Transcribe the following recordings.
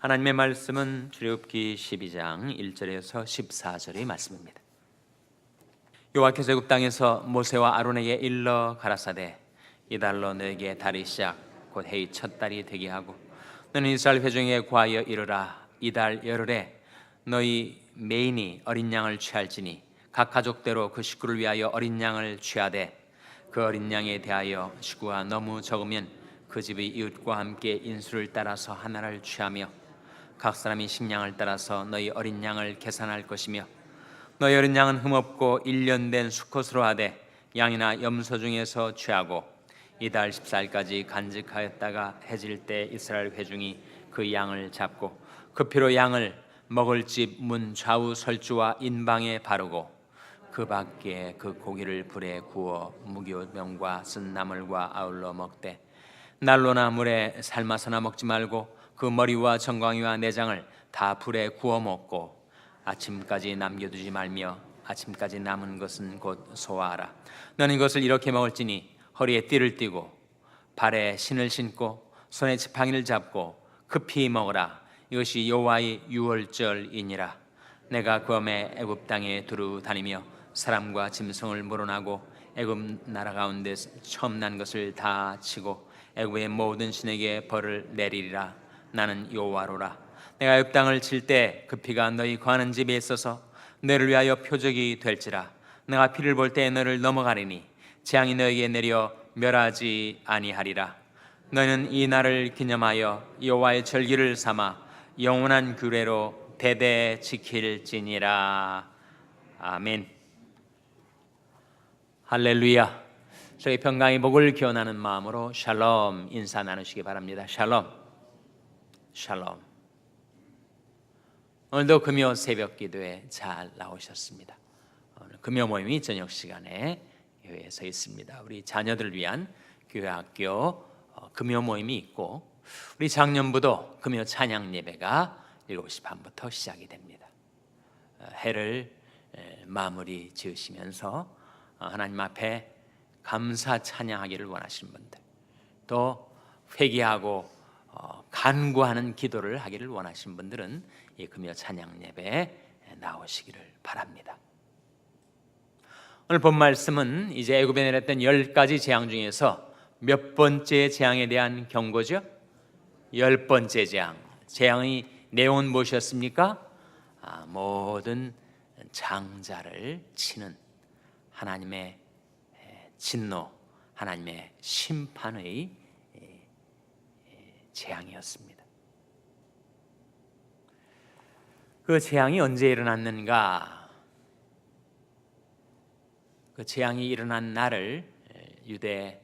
하나님의 말씀은 출애굽기 12장 1절에서 14절의 말씀입니다. 여호와께서 애굽 땅에서 모세와 아론에게 일러 가라사대 이달로 너에게 달이 시작 곧 해의 첫 달이 되게 하고 너는 이스라엘 회중에 구하여 이르라 이달 열흘에 너희 메인이 어린 양을 취할지니 각 가족대로 그 식구를 위하여 어린 양을 취하되 그 어린 양에 대하여 식구가 너무 적으면 그 집의 이웃과 함께 인수를 따라서 하나를 취하며 각 사람이 식량을 따라서 너희 어린 양을 계산할 것이며 너희 어린 양은 흠없고 일년된 수컷으로 하되 양이나 염소 중에서 취하고 이달 14일까지 간직하였다가 해질 때 이스라엘 회중이 그 양을 잡고 그 피로 양을 먹을 집 문 좌우 설주와 인방에 바르고 그 밖에 그 고기를 불에 구워 무교병과 쓴 나물과 아울러 먹되 난로나 물에 삶아서나 먹지 말고 그 머리와 정광이와 내장을 다 불에 구워 먹고 아침까지 남겨두지 말며 아침까지 남은 것은 곧 소화하라. 너는 이것을 이렇게 먹을지니 허리에 띠를 띠고 발에 신을 신고 손에 지팡이를 잡고 급히 먹으라. 이것이 여호와의 유월절이니라. 내가 그 엄에 애굽 땅에 두루 다니며 사람과 짐승을 물어나고 애굽 나라 가운데 처음 난 것을 다 치고 애굽의 모든 신에게 벌을 내리리라 나는 여호와로라. 내가 땅을 칠 때 그 피가 너희 거하는 집에 있어서 너를 위하여 표적이 될지라. 내가 피를 볼 때 너를 넘어가리니 재앙이 너에게 내려 멸하지 아니하리라. 너는 이 날을 기념하여 여호와의 절기를 삼아 영원한 규례로 대대 지킬지니라. 아멘. 할렐루야. 저희 평강의 복을 기원하는 마음으로 샬롬 인사 나누시기 바랍니다. 샬롬 샬롬 오늘도 금요 새벽 기도에 잘 나오셨습니다. 오늘 금요 모임이 저녁 시간에 교회에서 있습니다. 우리 자녀들을 위한 교회 학교 어, 금요 모임이 있고 우리 작년부도 금요 찬양 예배가 7시 반부터 시작이 됩니다. 어, 해를 에, 마무리 지으시면서 어, 하나님 앞에 감사 찬양하기를 원하시는 분들 또 회개하고 어, 간구하는 기도를 하기를 원하시는 분들은 이 금요 찬양 예배에 나오시기를 바랍니다. 오늘 본 말씀은 이제 애굽에 내렸던 열 가지 재앙 중에서 몇 번째 재앙에 대한 경고죠? 열 번째 재앙. 재앙의 내용은 무엇이었습니까? 아, 모든 장자를 치는 하나님의 진노, 하나님의 심판의 재앙이었습니다. 그 재앙이 언제 일어났는가? 그 재앙이 일어난 날을 유대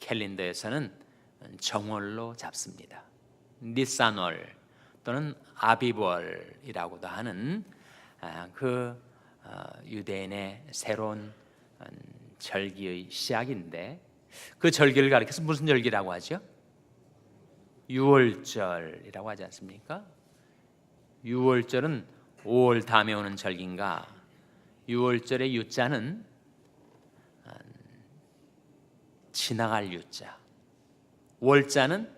캘린더에서는 정월로 잡습니다. 니산월 또는 아비월이라고도 하는 그 유대인의 새로운 절기의 시작인데 그 절기를 가리켜서 무슨 절기라고 하죠? 유월절이라고 하지 않습니까? 유월절은 5월 다음에 오는 절기인가? 유월절의 유자는 지나갈 유자. 월자는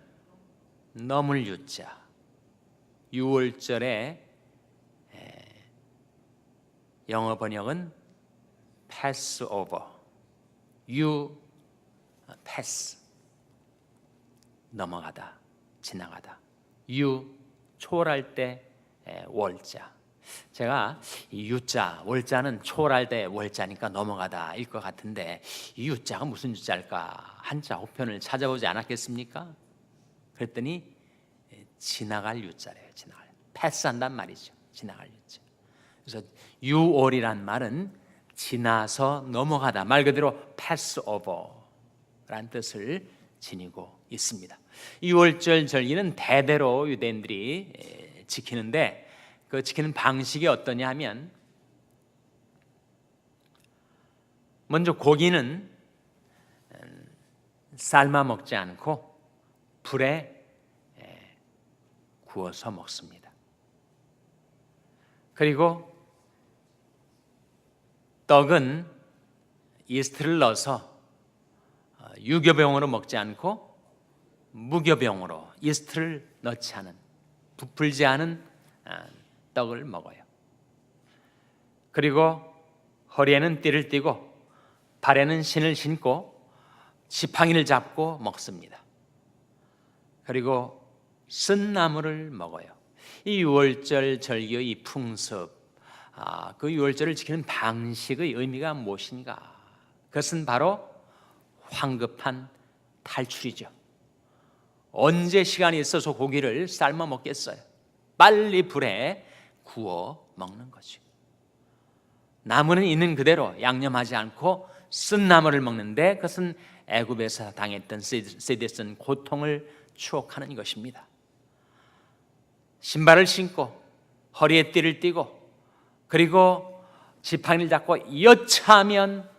넘을 유자. 유월절에 영어 번역은 pass over. you pass 넘어가다, 지나가다. you 초월할 때 월자. 제가 이 유자, 월자는 초월할 때 월자니까 넘어가다일 것 같은데 이 유자가 무슨 유자일까? 한자 호편을 찾아보지 않았겠습니까? 그랬더니 지나갈 유자래요. 지나갈. 패스한단 말이죠. 지나갈 유자. 그래서 유월이란 말은 지나서 넘어가다. 말 그대로 패스 오버란 뜻을 지니고 있습니다. 유월절 절기는 대대로 유대인들이 지키는데 그 지키는 방식이 어떠냐 하면 먼저 고기는 음, 삶아 먹지 않고 불에 구워서 먹습니다. 그리고 떡은 이스트를 넣어서 어, 유교병으로 먹지 않고 무교병으로 이스트를 넣지 않은 부풀지 않은 아, 떡을 먹어요. 그리고 허리에는 띠를 띠고 발에는 신을 신고 지팡이를 잡고 먹습니다. 그리고 쓴 나물을 먹어요. 이 유월절 절기의 이 풍습, 아, 그 유월절을 지키는 방식의 의미가 무엇인가? 그것은 바로 황급한 탈출이죠. 언제 시간이 있어서 고기를 삶아 먹겠어요? 빨리 불에 구워 먹는 거죠. 나무는 있는 그대로 양념하지 않고 쓴 나무를 먹는데 그것은 애굽에서 당했던 세대쓴 고통을 추억하는 것입니다. 신발을 신고 허리에 띠를 띠고 그리고 지팡이를 잡고 여차하면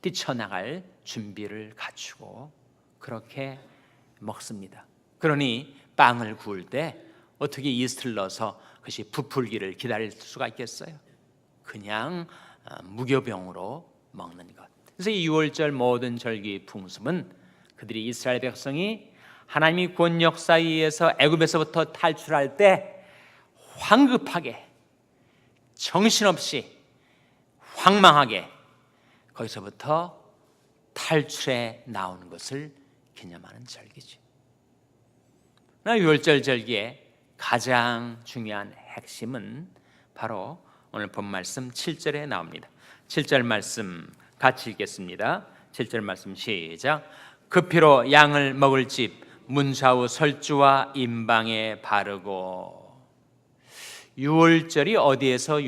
뛰쳐나갈 준비를 갖추고 그렇게 먹습니다. 그러니 빵을 구울 때 어떻게 이스트를 넣어서 그것이 부풀기를 기다릴 수가 있겠어요? 그냥 어, 무교병으로 먹는 것. 그래서 이 6월절 모든 절기 풍습은 그들이 이스라엘 백성이 하나님이 역사에 의해서 애굽에서부터 탈출할 때 황급하게 정신없이 황망하게 거기서부터 탈출해 나오는 것을 기념하는 절기죠. 나 6월절 절기의 가장 중요한 핵심은 바로 오늘 본 말씀 7절에 나옵니다. 7절 말씀 같이 읽겠습니다. 7절 말씀 시작. 그 피로 양을 먹을 집 문사우 설주와 임방에 바르고 6월절이 어디에서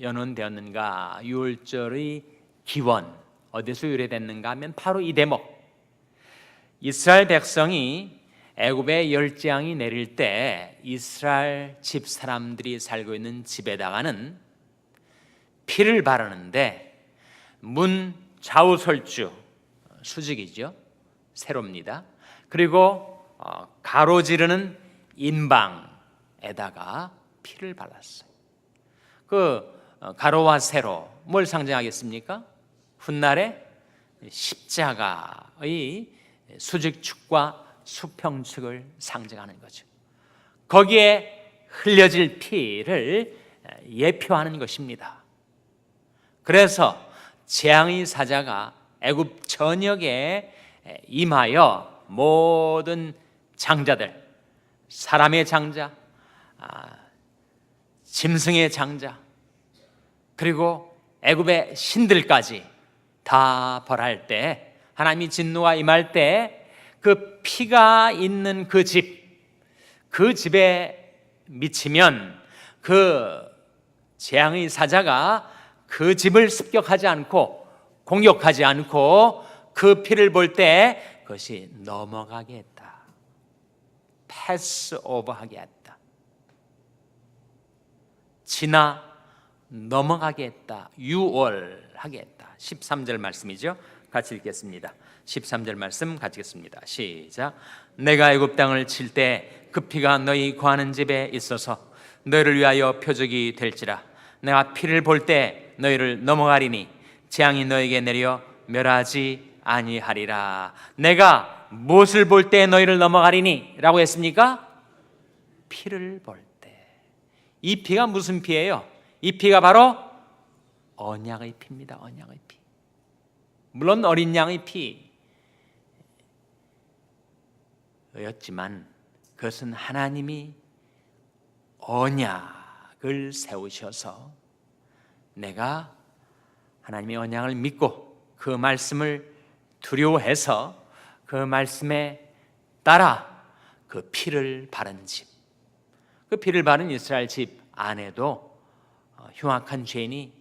연원되었는가? 6월절의 기원 어디서 유래됐는가 하면 바로 이 대목. 이스라엘 백성이 애굽의 열재앙이 내릴 때 이스라엘 집 사람들이 살고 있는 집에다가는 피를 바르는데 문 좌우 설주 수직이죠 세로입니다. 그리고 어, 가로지르는 인방에다가 피를 발랐어요. 그 어, 가로와 세로 뭘 상징하겠습니까? 훗날에 십자가의 수직축과 수평축을 상징하는 거죠. 거기에 흘려질 피를 예표하는 것입니다. 그래서 재앙의 사자가 애굽 전역에 임하여 모든 장자들, 사람의 장자, 아, 짐승의 장자, 그리고 애굽의 신들까지 다 벌할 때 하나님이 진노가 임할 때 그 피가 있는 그 집, 그 집에 미치면 그 재앙의 사자가 그 집을 습격하지 않고 공격하지 않고 그 피를 볼 때 그것이 넘어가게 했다. 패스 오버하게 했다. 지나 넘어가게 했다. 유월하게 했다. 13절 말씀이죠. 같이 읽겠습니다. 13절 말씀 같이 읽겠습니다. 시작. 내가 애굽 땅을 칠때그 피가 너희 거하는 집에 있어서 너희를 위하여 표적이 될지라. 내가 피를 볼 때 너희를 넘어가리니 재앙이 너에게 내려 멸하지 아니하리라. 내가 무엇을 볼 때 너희를 넘어가리니라고 했습니까? 피를 볼 때. 이 피가 무슨 피예요? 이 피가 바로 언약의 피입니다. 언약의 피. 물론 어린 양의 피였지만 그것은 하나님이 언약을 세우셔서 내가 하나님의 언약을 믿고 그 말씀을 두려워해서 그 말씀에 따라 그 피를 바른 집, 그 피를 바른 이스라엘 집 안에도 어, 흉악한 죄인이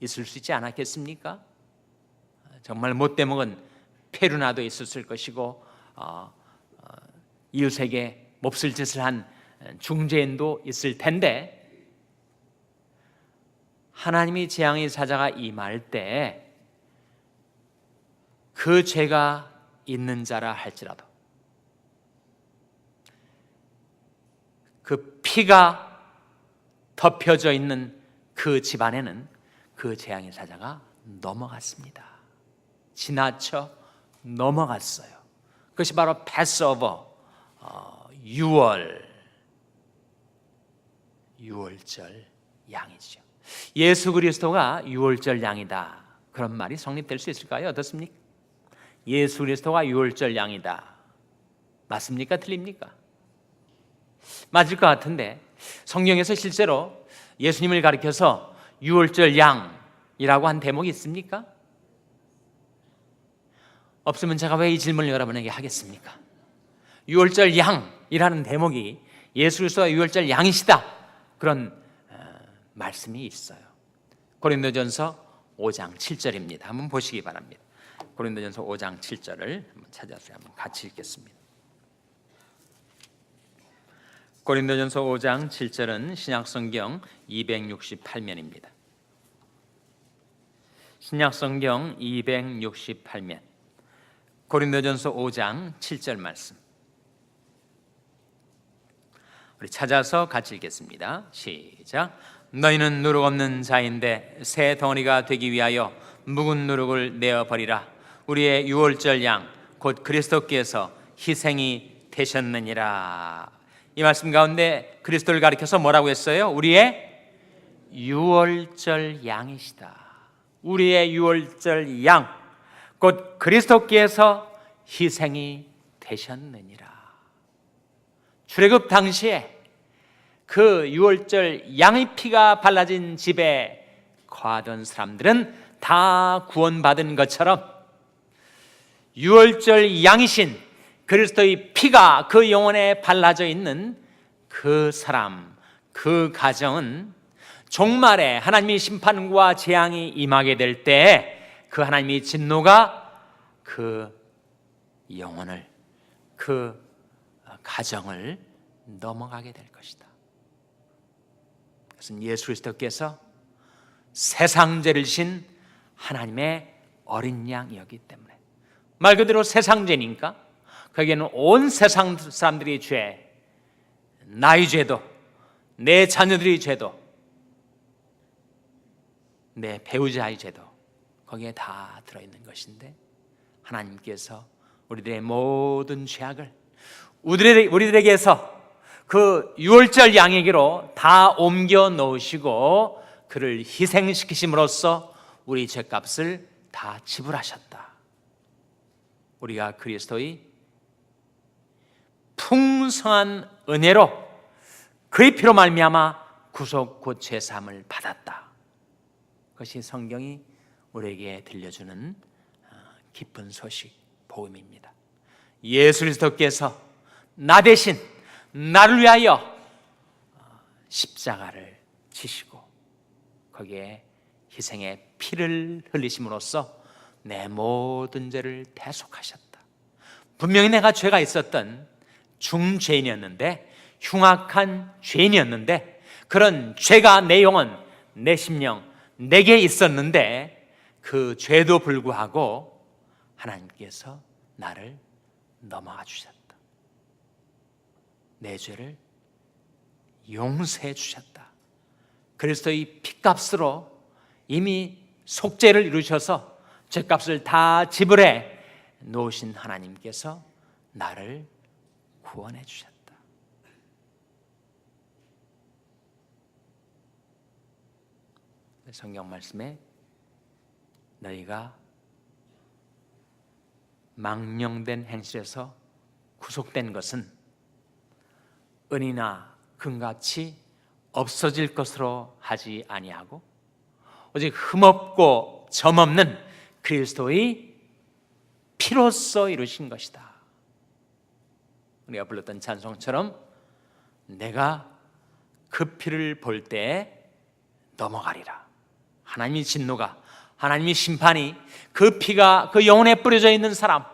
있을 수 있지 않았겠습니까? 정말 못돼 먹은 페루나도 있었을 것이고 어, 어, 이웃에게 몹쓸 짓을 한 중재인도 있을 텐데 하나님이 재앙의 사자가 임할 때 그 죄가 있는 자라 할지라도 그 피가 덮여져 있는 그 집안에는 그 재앙의 사자가 넘어갔습니다. 지나쳐 넘어갔어요. 그것이 바로 패스오버 어, 6월 유월절 양이죠. 예수 그리스도가 유월절 양이다. 그런 말이 성립될 수 있을까요? 어떻습니까? 예수 그리스도가 유월절 양이다. 맞습니까? 틀립니까? 맞을 것 같은데 성경에서 실제로 예수님을 가리켜서 유월절 양이라고 한 대목이 있습니까? 없으면 제가 왜 이 질문을 여러분에게 하겠습니까? 유월절 양이라는 대목이 예수 그리스도가 유월절 양이시다 그런 어, 말씀이 있어요. 고린도전서 5장 7절입니다. 한번 보시기 바랍니다. 고린도전서 5장 7절을 한번 찾아서 한번 같이 읽겠습니다. 고린도전서 5장 7절은 신약성경 268면입니다. 신약성경 268면 고린도전서 5장 7절 말씀 우리 찾아서 같이 읽겠습니다. 시작. 너희는 누룩 없는 자인데 새 덩어리가 되기 위하여 묵은 누룩을 내어 버리라. 우리의 유월절 양 곧 그리스도께서 희생이 되셨느니라. 이 말씀 가운데 그리스도를 가리켜서 뭐라고 했어요? 우리의 유월절 양이시다. 우리의 유월절 양, 곧 그리스도께서 희생이 되셨느니라. 출애굽 당시에 그 유월절 양의 피가 발라진 집에 거하던 사람들은 다 구원받은 것처럼 유월절 양이신 그리스도의 피가 그 영혼에 발라져 있는 그 사람, 그 가정은 종말에 하나님의 심판과 재앙이 임하게 될 때 그 하나님의 진노가 그 영혼을 그 가정을 넘어가게 될 것이다. 그것은 예수 그리스도께서 세상 죄를 진 하나님의 어린 양이었기 때문에 말 그대로 세상 죄니까 거기에는 온 세상 사람들의 죄, 나의 죄도, 내 자녀들의 죄도, 내 배우자의 죄도 거기에 다 들어있는 것인데 하나님께서 우리들의 모든 죄악을 우리들에게, 우리들에게서 그 유월절 양에게로 다 옮겨 놓으시고 그를 희생시키심으로써 우리 죄값을 다 지불하셨다. 우리가 그리스도의 풍성한 은혜로 그의 피로 말미암아 구속 곧 죄사함을 받았다. 그것이 성경이 우리에게 들려주는 어, 기쁜 소식 복음입니다. 예수 그리스도께서 나 대신 나를 위하여 어, 십자가를 지시고 거기에 희생의 피를 흘리심으로써 내 모든 죄를 대속하셨다. 분명히 내가 죄가 있었던 중죄인이었는데 흉악한 죄인이었는데 그런 죄가 내 영혼, 내 심령, 내게 있었는데 그 죄도 불구하고 하나님께서 나를 넘어가 주셨다. 내 죄를 용서해 주셨다. 그리스도의 피값으로 이미 속죄를 이루셔서 죄값을 다 지불해 놓으신 하나님께서 나를 구원해 주셨다. 성경 말씀에 너희가 망령된 행실에서 구속된 것은 은이나 금같이 없어질 것으로 하지 아니하고 오직 흠없고 점없는 그리스도의 피로써 이루신 것이다. 우리가 불렀던 찬송처럼 내가 그 피를 볼 때 넘어가리라. 하나님의 진노가 하나님의 심판이 그 피가 그 영혼에 뿌려져 있는 사람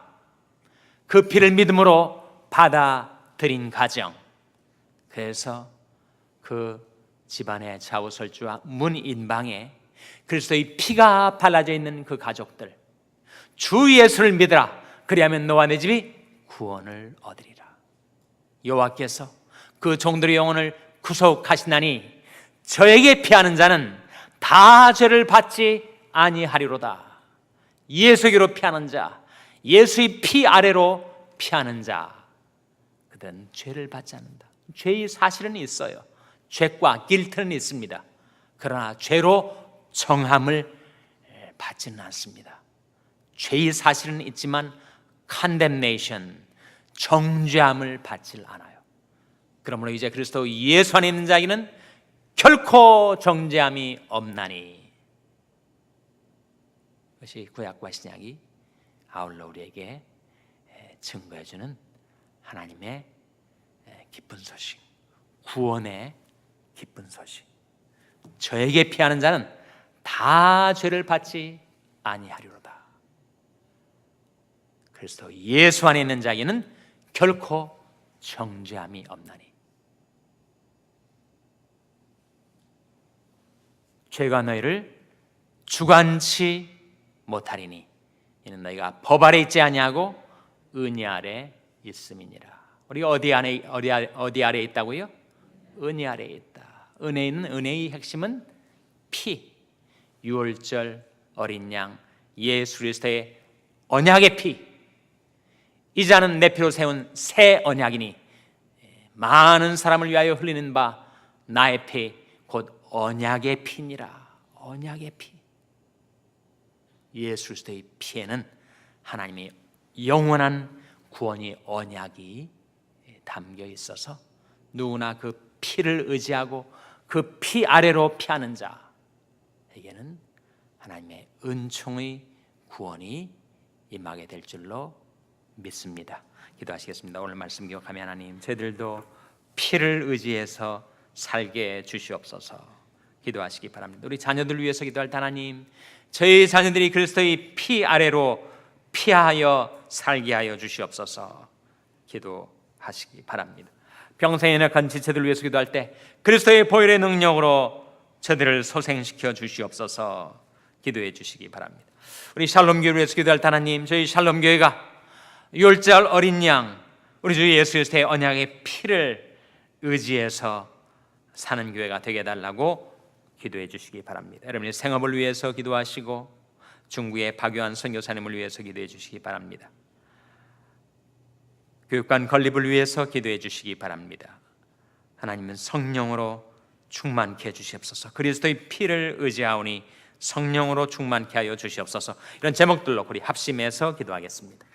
그 피를 믿음으로 받아들인 가정. 그래서 그 집안의 좌우설주와 문 인방에 그리스도의 피가 발라져 있는 그 가족들 주 예수를 믿으라. 그리하면 너와 내 집이 구원을 얻으리라 여호와께서 그 종들의 영혼을 구속하시나니 저에게 피하는 자는 다 죄를 받지 아니하리로다 예수에게로 피하는 자 예수의 피 아래로 피하는 자 그들은 죄를 받지 않는다 죄의 사실은 있어요 죄과 길트는 있습니다. 그러나 죄로 정함을 받지는 않습니다. 죄의 사실은 있지만 condemnation, 정죄함을 받질 않아요. 그러므로 이제 그리스도 예수 안에 있는 자에게는 결코 정죄함이 없나니 그것이 구약과 신약이 아울러 우리에게 증거해주는 하나님의 기쁜 소식, 구원의 기쁜 소식. 저에게 피하는 자는 다 죄를 받지 아니하리로다. 그리스도 예수 안에 있는 자에게는 결코 정죄함이 없나니. 죄가 너희를 주관치 못하리니 이는 너희가 법 아래 있지 아니하고 은혜 아래 있음이니라. 우리 어디 안에 어디 아래, 어디 아래 있다고요? 은혜 아래 있다. 은혜는 은혜의 핵심은 피, 유월절 어린 양 예수 그리스도의 언약의 피. 이자는 내 피로 세운 새 언약이니 많은 사람을 위하여 흘리는 바 나의 피 곧 언약의 피니라. 언약의 피. 예수 그리스도의 피에는 하나님의 영원한 구원의 언약이 담겨 있어서 누구나 그 피를 의지하고 그 피 아래로 피하는 자에게는 하나님의 은총의 구원이 임하게 될 줄로 믿습니다. 기도하시겠습니다. 오늘 말씀 기억하며 하나님 저희들도 피를 의지해서 살게 주시옵소서. 기도하시기 바랍니다. 우리 자녀들 위해서 기도할 때 하나님 저희 자녀들이 그리스도의 피 아래로 피하여 살게 하여 주시옵소서. 기도하시기 바랍니다. 평생에 낙한 지체들 위해서 기도할 때 그리스도의 보혈의 능력으로 저들을 소생시켜 주시옵소서. 기도해 주시기 바랍니다. 우리 샬롬 교회를 위해서 기도할 때 하나님 저희 샬롬 교회가 율절 어린 양 우리 주 예수 그리스도의 언약의 피를 의지해서 사는 교회가 되게 해달라고 기도해 주시기 바랍니다. 여러분의 생업을 위해서 기도하시고 중구의 박유한 선교사님을 위해서 기도해 주시기 바랍니다. 교육관 건립을 위해서 기도해 주시기 바랍니다. 하나님은 성령으로 충만케 해 주시옵소서. 그리스도의 피를 의지하오니 성령으로 충만케 하여 주시옵소서. 이런 제목들로 우리 합심해서 기도하겠습니다.